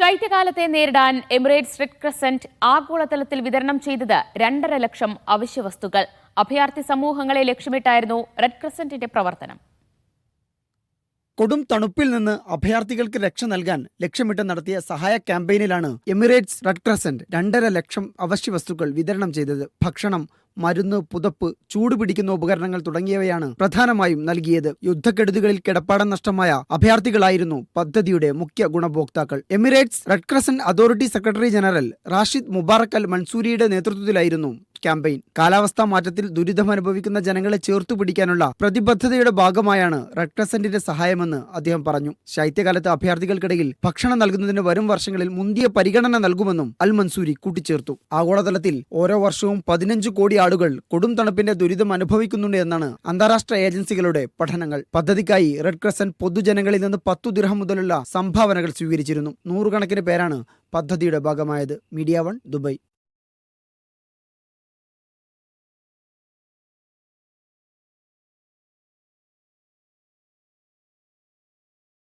ശൈത്യകാലത്തെ നേരിടാൻ Emirates red crescent ആഗോളതലത്തിൽ വിതരണം ചെയ്തത് രണ്ടര ലക്ഷം അവശ്യവസ്തുക്കൾ അഭയാർത്ഥി സമൂഹങ്ങളെ ലക്ഷ്യമിട്ടായിരുന്നു റെഡ് ക്രസന്റിന്റെ പ്രവർത്തനം. കൊടും തണുപ്പിൽ നിന്ന് അഭയാർത്ഥികൾക്ക് രക്ഷ നൽകാൻ ലക്ഷ്യമിട്ട് നടത്തിയ സഹായ ക്യാമ്പയിനിലാണ് എമിറേറ്റ്സ് റെഡ് ക്രസന്റ് രണ്ടര ലക്ഷം അവശ്യ വസ്തുക്കൾ വിതരണം ചെയ്തത്. ഭക്ഷണം മരുന്ന് പുതപ്പ് ചൂടുപിടിക്കുന്ന ഉപകരണങ്ങൾ തുടങ്ങിയവയാണ് പ്രധാനമായും നൽകിയത്. യുദ്ധക്കെടുതികളിൽ കിടപ്പാടം നഷ്ടമായ അഭയാർത്ഥികളായിരുന്നു പദ്ധതിയുടെ മുഖ്യ ഗുണഭോക്താക്കൾ. Emirates Red Crescent Authority secretary general Rashid Mubarak Al മൻസൂരിയുടെ നേതൃത്വത്തിലായിരുന്നു ക്യാമ്പയിൻ. കാലാവസ്ഥാ മാറ്റത്തിൽ ദുരിതമനുഭവിക്കുന്ന ജനങ്ങളെ ചേർത്തു പിടിക്കാനുള്ള പ്രതിബദ്ധതയുടെ ഭാഗമായാണ് റെഡ് ക്രസന്റിന്റെ സഹായമെന്ന് അദ്ദേഹം പറഞ്ഞു. ശൈത്യകാലത്ത് അഭയാർത്ഥികൾക്കിടയിൽ ഭക്ഷണം നൽകുന്നതിന് വരും വർഷങ്ങളിൽ മുന്തിയ പരിഗണന നൽകുമെന്നും അൽ മൻസൂരി കൂട്ടിച്ചേർത്തു. ആഗോളതലത്തിൽ ഓരോ വർഷവും പതിനഞ്ച് കോടി ആളുകൾ കൊടും തണുപ്പിന്റെ ദുരിതം അനുഭവിക്കുന്നുണ്ട് എന്നാണ് അന്താരാഷ്ട്ര ഏജൻസികളുടെ പഠനങ്ങൾ. പദ്ധതിക്കായി റെഡ് ക്രസന്റ് പൊതുജനങ്ങളിൽ നിന്ന് പത്തു ദിർഹം മുതലുള്ള സംഭാവനകൾ സ്വീകരിച്ചിരുന്നു. നൂറുകണക്കിന് പേരാണ് പദ്ധതിയുടെ ഭാഗമായത്. Media one Dubai.